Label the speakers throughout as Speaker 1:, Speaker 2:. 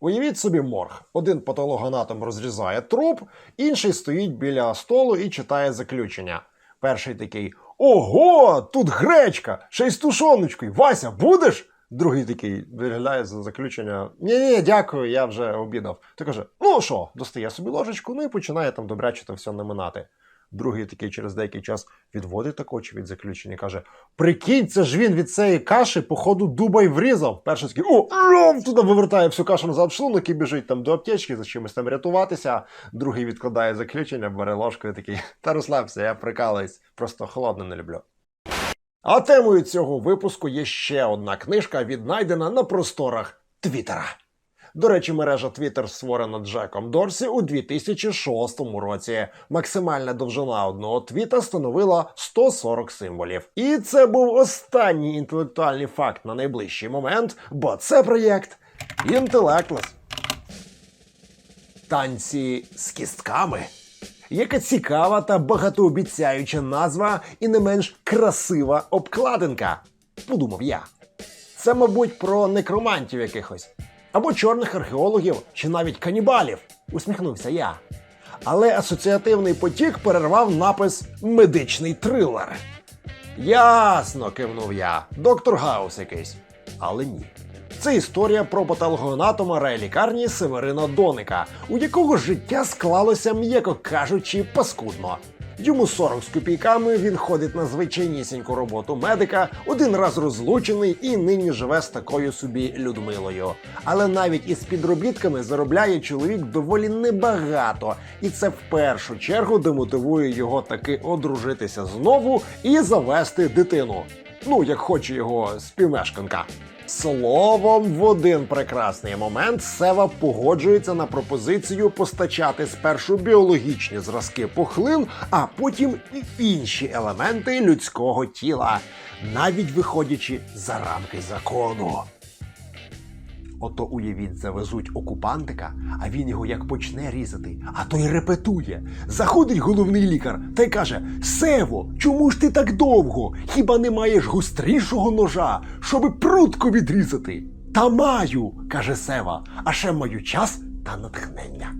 Speaker 1: Уявіть собі морг. Один патологоанатом розрізає труп, інший стоїть біля столу і читає заключення. Перший такий: Ого, тут гречка! Ще й з тушоночкою. Вася, будеш? Другий такий виглядає за заключення. Ні, ні, дякую, я вже обідав. Ти каже: ну що, достає собі ложечку, ну і починає там добряче все наминати. Другий такий через деякий час відводить очі від заключення і каже: Прикинь, це ж він від цієї каші, походу, дуба й врізав. Перший такий, о, ров, туди вивертає всю кашу назад в шлунок і біжить там до аптечки, за чимось там рятуватися. Другий відкладає заключення, бере ложку і такий, та розслабся, я прикалуюсь, просто холодно не люблю. А темою цього випуску є ще одна книжка, віднайдена на просторах Твіттера. До речі, мережа Twitter створена Джеком Дорсі у 2006 році. Максимальна довжина одного твіта становила 140 символів. І це був останній інтелектуальний факт на найближчий момент, бо це проєкт Інтелектлес. Танці з кістками. Яка цікава та багатообіцяюча назва і не менш красива обкладинка. Подумав я. Це, мабуть, про некромантів якихось, або чорних археологів, чи навіть канібалів, усміхнувся я. Але асоціативний потік перервав напис медичний трилер. Ясно, кивнув я. Доктор Гаус якийсь. Але ні. Це історія про патологоанатома райлікарні Северина Доника, у якого життя склалося, м'яко кажучи, паскудно. Йому 40 з копійками, він ходить на звичайнісіньку роботу медика, один раз розлучений і нині живе з такою собі Людмилою. Але навіть із підробітками заробляє чоловік доволі небагато, і це в першу чергу демотивує його таки одружитися знову і завести дитину. Ну, як хоче його співмешканка. Словом, в один прекрасний момент Сева погоджується на пропозицію постачати спершу біологічні зразки пухлин, а потім і інші елементи людського тіла, навіть виходячи за рамки закону. Ото уявіть, завезуть окупантика, а він його як почне різати, а той репетує. Заходить головний лікар та й каже: Сево, чому ж ти так довго? Хіба не маєш гострішого ножа, щоби прутко відрізати? Та маю, каже Сева, а ще маю час та натхнення.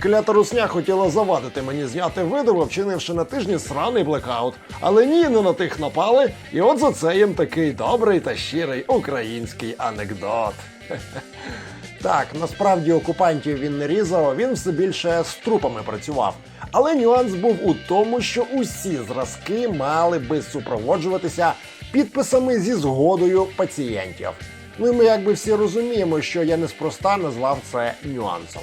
Speaker 1: Клята русня хотіла завадити мені зняти видео, вчинивши на тижні сраний блекаут. Але ні, не на тих напали, і от за це їм такий добрий та щирий український анекдот. Так, насправді окупантів він не різав, він все більше з трупами працював. Але нюанс був у тому, що усі зразки мали би супроводжуватися підписами зі згодою пацієнтів. Ну і ми якби всі розуміємо, що я неспроста назвав це нюансом.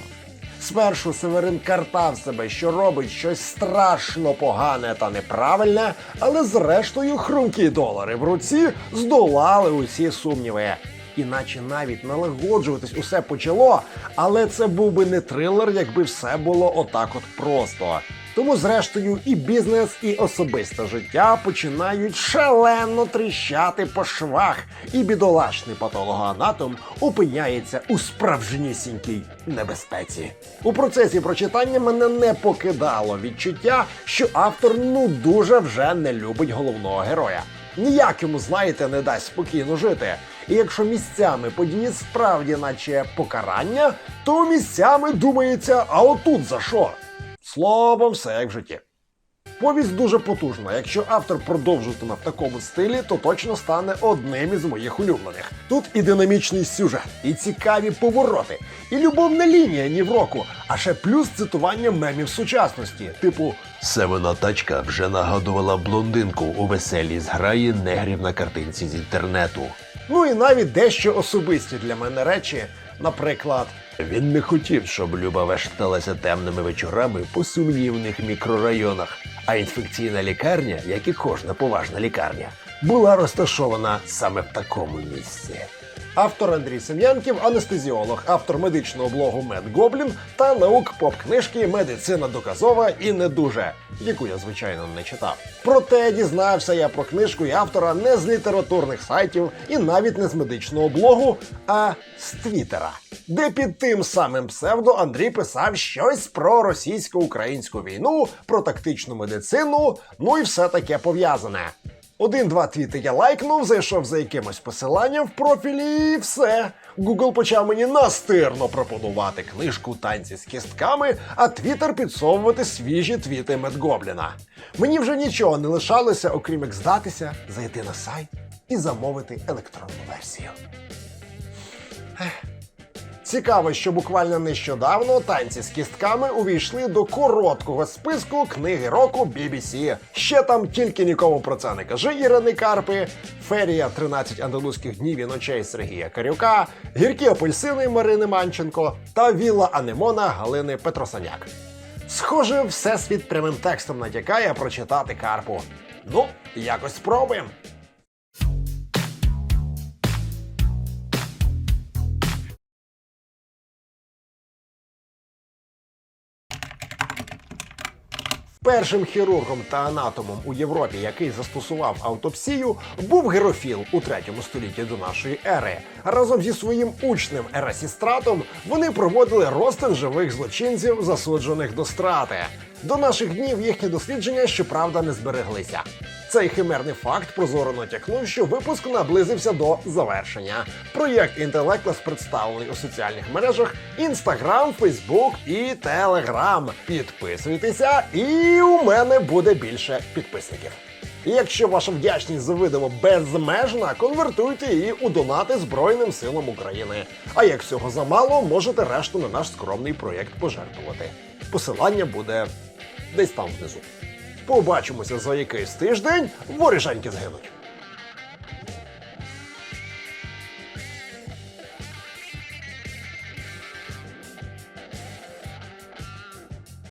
Speaker 1: Спершу Северин картав себе, що робить щось страшно погане та неправильне, але зрештою хрумкі долари в руці здолали усі сумніви. Іначе навіть налагоджуватись усе почало, але це був би не трилер, якби все було отак от просто. Тому, зрештою, і бізнес, і особисте життя починають шалено тріщати по швах, і бідолашний патологоанатом опиняється у справжнісінькій небезпеці. У процесі прочитання мене не покидало відчуття, що автор ну дуже вже не любить головного героя. Ніяк йому, знаєте, не дасть спокійно жити. І якщо місцями події справді, наче покарання, то місцями думається, а отут за що? Словом, все як в житті. Повість дуже потужна. Якщо автор продовжуватиме в такому стилі, то точно стане одним із моїх улюблених. Тут і динамічний сюжет, і цікаві повороти, і любовна лінія ні в року, а ще плюс цитування мемів сучасності, типу
Speaker 2: Севена тачка вже нагадувала блондинку у веселій зграї негрів на картинці з інтернету.
Speaker 1: Ну і навіть дещо особисті для мене речі, наприклад,
Speaker 2: Він не хотів, щоб Люба вешталася темними вечорами по сумнівних мікрорайонах, а інфекційна лікарня, як і кожна поважна лікарня, була розташована саме в такому місці.
Speaker 1: Автор Андрій Сем'янків, анестезіолог, автор медичного блогу Медгоблін та наук поп-книжки Медицина доказова і не дуже, яку я звичайно не читав. Проте дізнався я про книжку і автора не з літературних сайтів і навіть не з медичного блогу, а з Твіттера, де під тим самим псевдо Андрій писав щось про російсько-українську війну, про тактичну медицину, ну і все таке пов'язане. Один-два твіти я лайкнув, зайшов за якимось посиланням в профілі, і все. Google почав мені настирно пропонувати книжку танці з кістками, а Twitter підсовувати свіжі твіти Медгобліна. Мені вже нічого не лишалося, окрім як здатися, зайти на сайт і замовити електронну версію. Цікаво, що буквально нещодавно танці з кістками увійшли до короткого списку книги року BBC. Ще там тільки нікому про це не кажи Ірини Карпи, Ферія 13 андалузьких днів і ночей Сергія Карюка, гіркі апельсини Марини Манченко та Вілла Анемона Галини Петросаняк. Схоже, всесвіт прямим текстом натякає прочитати Карпу. Ну, якось спробуємо. Першим хірургом та анатомом у Європі, який застосував автопсію, був Герофіл у третьому столітті до нашої ери. Разом зі своїм учнем Ерасістратом вони проводили розтин живих злочинців, засуджених до страти. До наших днів їхні дослідження, щоправда, не збереглися. Цей химерний факт прозоро натякнув, що випуск наблизився до завершення. Проєкт Інтелектлес представлений у соціальних мережах Instagram, Facebook і Telegram. Підписуйтеся, і у мене буде більше підписників. Якщо ваша вдячність за видео безмежна, конвертуйте її у донати Збройним силам України. А як цього замало, можете решту на наш скромний проєкт пожертвувати. Посилання буде десь там внизу. Побачимося за якийсь тиждень, воріженьки згинуть.